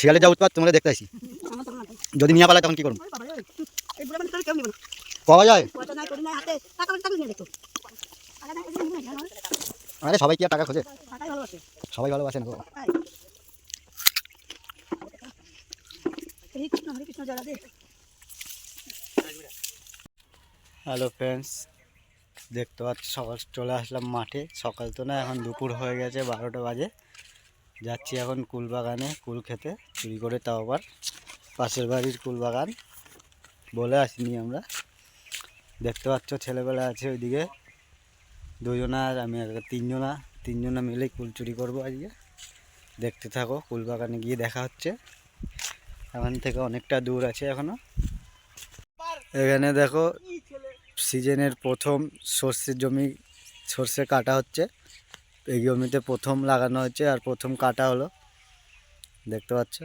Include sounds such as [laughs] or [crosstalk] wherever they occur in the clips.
শিয়ালের যা উৎপাত তোমরা দেখতে আসি। যদি নিয়ে পালায়, তখন কি করব। পাওয়া যায়? আরে, সবাই কি আর টাকা খোঁজে। সবাই ভালোবাসে না। হ্যালো ফ্রেন্ডস, দেখতে পাচ্ছি সকাল চলে আসলাম মাঠে সকাল তো না, এখন দুপুর হয়ে গেছে, বারোটা বাজে যাচ্ছি এখন কুল বাগানে, কুল খেতে। চুরি করে তাও আবার পাশের বাড়ির কুল বাগান। বলে আসিনি আমরা। দেখতে পাচ্ছ ছেলেবেলা আছে ওইদিকে। দুজনা আর আমি তিনজনা। তিনজনা মিলে কুল চুরি করব আজকে। দেখতে থাকো, কুল বাগানে গিয়ে দেখা হচ্ছে। এখান থেকে অনেকটা দূর আছে এখনও। এখানে দেখো, সিজনের প্রথম সর্ষের জমি সর্ষে কাটা হচ্ছে। এই জমিতে প্রথম লাগানো হয়েছে আর প্রথম কাটা হলো। দেখতে পাচ্ছ?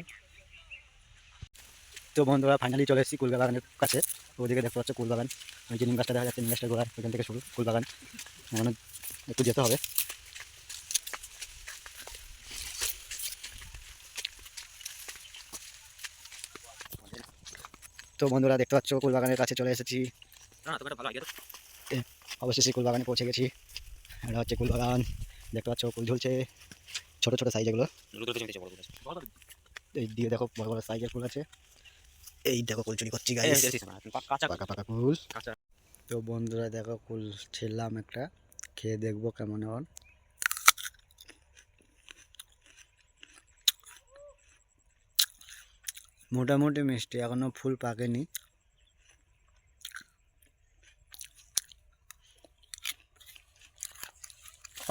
তো বন্ধুরা ফাইনালি চলে এসেছি কুল বাগানের কাছে। ওদিকে দেখতে পাচ্ছ কুল বাগান ওই যে নিম গাছটা দেখা যাচ্ছে নিম গাছটা গোড়া ওইখান থেকে শুরু কুল বাগান মানে একটু যেতে হবে। তো বন্ধুরা দেখতে পাচ্ছ কুল বাগানের কাছে চলে এসেছি। অবশেষে কুল বাগানে পৌঁছে গেছি। এটা হচ্ছে কুল বাগান দেখতে পাচ্ছ কুল ঝুলছে ছোট ছোট সাইজ এগুলো। এই দিয়ে দেখো বড় বড় সাইজের ফুল আছে। এই দেখো কুল চুরি করছি পাকা পাকা কুল কাঁচা। তো বন্ধুরা দেখো কুল ছিললাম একটা। খেয়ে দেখব কেমন এখন মোটামুটি মিষ্টি এখনও ফুল পাকেনি।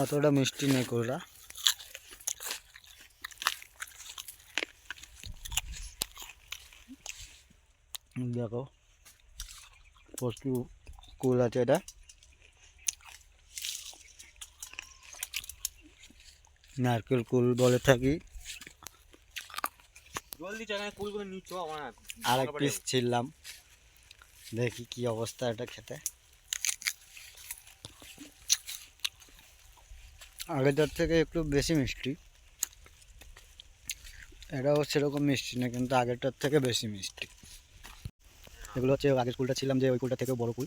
অতটা মিষ্টি নেই কুলটা দেখো প্রচুর কুল আছে এটা। নারকেল কুল বলে থাকি। আর এক পিস ছিললাম দেখি কি অবস্থা এটা খেতে। আগেটার থেকে একটু বেশি মিষ্টি। এটাও সেরকম মিষ্টি না, কিন্তু আগেরটার থেকে বেশি মিষ্টি। এগুলো হচ্ছে, আগের কুলটা ছিলাম যে ওই কুলটা থেকে বড় কুল,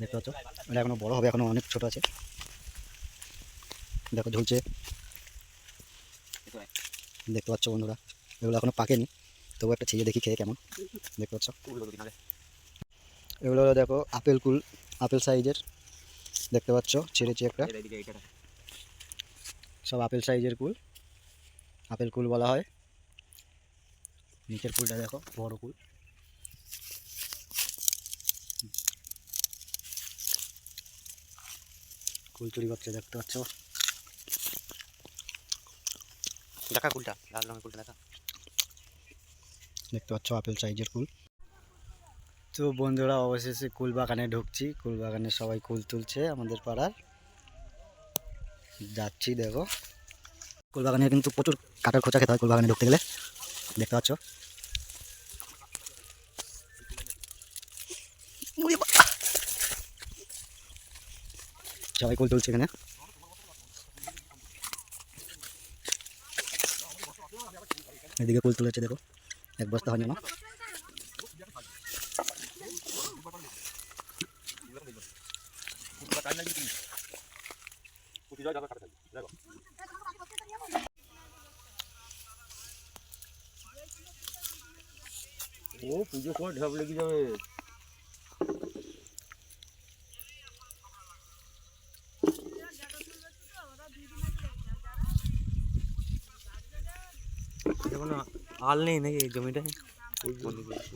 দেখতে পাচ্ছ? এটা এখনও বড় হবে, এখনও অনেক ছোট আছে। দেখো, ঝুলছে। দেখতে পাচ্ছ বন্ধুরা, এগুলো এখনও পাকেনি, তবু একটা ছিঁড়ে দেখি খেয়ে কেমন, দেখতে পাচ্ছ? এগুলো দেখো, আপেল কুল, আপেল সাইজের, দেখতে পাচ্ছ? ছেড়েছি একটা। সব আপেল সাইজের কুল। আপেল কুল বলা হয়। নিচের কুলটা দেখো বড় কুল। কুল চুরি করছে দেখতে পাচ্ছ? দেখা কুলটা লাল রঙের কুলটা দেখা। দেখতে পাচ্ছ আপেল সাইজের কুল। তো বন্ধুরা অবশেষে কুল বাগানে ঢুকছি। কুল বাগানে সবাই কুল তুলছে আমাদের পাড়ার। যাচ্ছি, দেখো। কুল বাগানে কিন্তু প্রচুর কাটার খোঁচা খেতে হয় কুল বাগানে ঢুকতে গেলে। দেখতে পাচ্ছ? সবাই কুল তুলছে এখানে। এদিকে কুল তুলেছে, দেখো। এক বস্তা হয়নি না ও পুজো করে ঢাব লেগে যাবে। হাল নেই নাকি এই জমিটায়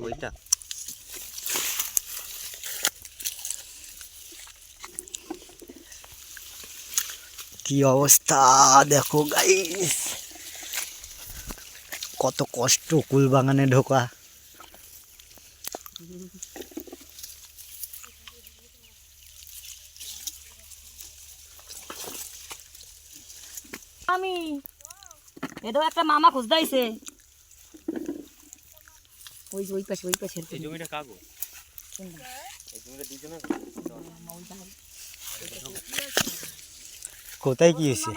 ওইটা। কি অবস্থা? দেখো গাইস কত কষ্ট কুল বাগানে ঢোকা। আমি। এটাও একটা মামা খুঁজদাইছে ওই যে ওই পাশে ওই পাশে এই জমিটা কাগো? এই জমিটা দুজনে কোথায় কি হয়েছে?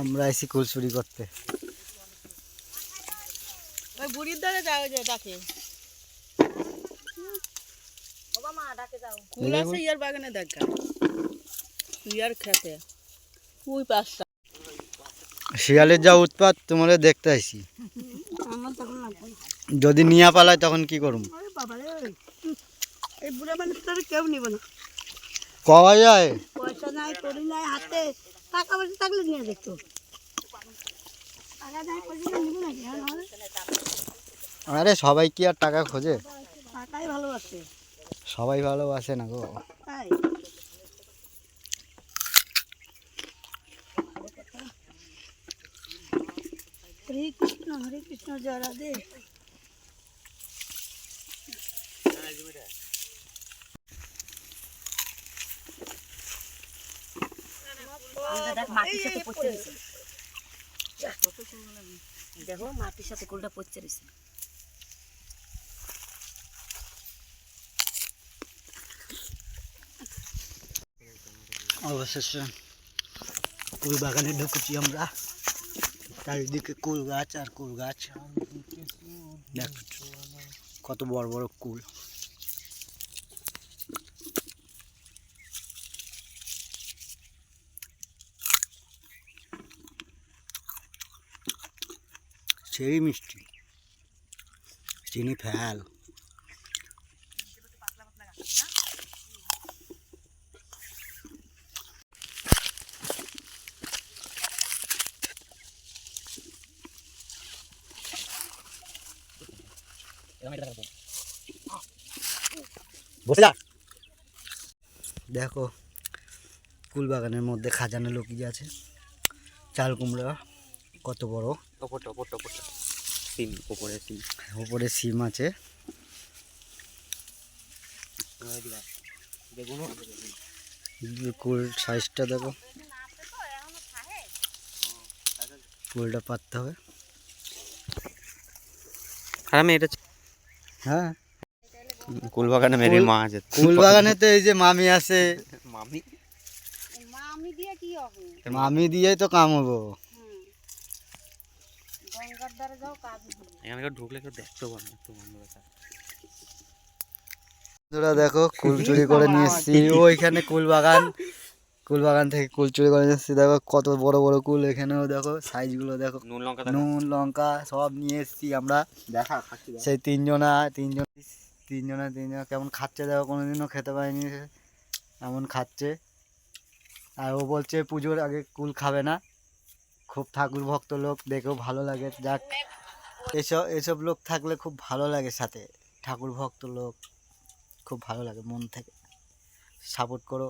আমরা এসি কুল চুরি করতে। ওই বুড়ির দ্বারে যাও যে ডাকে। বাবা মা ডাকে যাও। কুল আছে ইয়ার বাগানে দেখা ইয়ার খেতে। ওই পাঁচটা শিয়ালের যা উৎপাত তোমাদের দেখতে লাগবে যদি নিয়া পালায় তখন কি রে এই বুড়া মানুষটার কেউ নিব না। কওয়া যায়? পয়সা নাই করি নাই হাতে টাকা পয়সা থাকলে নিয়ে দেখতো টাকা নাই পয়সা নিব নাকি? হ্যাঁ। আরে সবাই কি আর টাকা খোঁজে? টাকাই ভালোবাসে। সবাই ভালোবাসে না গো। তাই। হরে কৃষ্ণ হরে কৃষ্ণ জয় রাধে। মাটির সাথে পড়তে রয়েছে দেখো মাটির সাথে কোলটা পড়তে রয়েছে অবশেষে কুল বাগানে ঢুকেছি আমরা। চারিদিকে কুল গাছ আর কুল গাছ। দেখ কত বড় বড় কুল। সেই মিষ্টি। চিনি ফেল। দেখো কুল বাগানের মধ্যে খাজানা লুকিয়ে আছে চাল কুমড়া। কত বড়? ওপরটা ওপরটা ওপরটা। সিম ওপরে সিম। উপরে সিম আছে। কুল সাইজটা দেখো। কুলটা পাততে হবে। আর আমি এটা হ্যাঁ। কুলবাগানে মেরি মা আছে। কুল বাগানে তো এই যে মামি আছে। মামি? মা আমি দিয়ে কি হবে? মামি দিয়েই তো কাম হব গঙ্গার দ্বারা যাও কাজ দিবে ঢুকলে কেউ দেখতেও পাবে না তো বন্ধ বন্ধুরা দেখো কুল [laughs] চুরি করে নিয়ে এসছি। ওইখানে কুল বাগান কুল বাগান থেকে কুল চুরি করে নিয়ে দেখো কত বড় বড় কুল এখানেও দেখো সাইজগুলো দেখো। নুন লঙ্কা নুন লঙ্কা সব নিয়ে এসছি আমরা। দেখা সেই তিনজনা তিনজন তিনজনা তিনজনা কেমন খাচ্ছে দেখো কোনোদিনও খেতে পারিনি এমন খাচ্ছে। আর ও বলছে পুজোর আগে কুল খাবে না। খুব ঠাকুর ভক্ত লোক দেখেও ভালো লাগে। যাক এসব এসব লোক থাকলে খুব ভালো লাগে সাথে। ঠাকুর ভক্ত লোক খুব ভালো লাগে মন থেকে। সাপোর্ট করো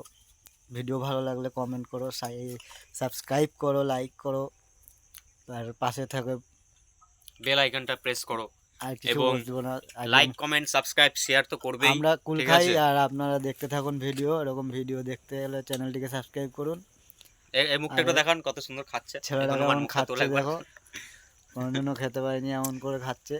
ভিডিও ভালো লাগলে কমেন্ট করো সাবস্ক্রাইব করো লাইক করো। আর পাশে থাকে। বেল আইকনটা প্রেস করো। আর কিছু এবং লাইক কমেন্ট সাবস্ক্রাইব শেয়ার তো করবেই আমরা কুল খাই আর আপনারা দেখতে থাকুন ভিডিও এরকম ভিডিও দেখতে হলে চ্যানেলটিকে সাবস্ক্রাইব করুন। এই মুখটা একটু দেখান কত সুন্দর খাচ্ছে। মুখটা খাচ্ছে। দেখো। কোনোদিনও খেতে পারিনি এমন করে খাচ্ছে।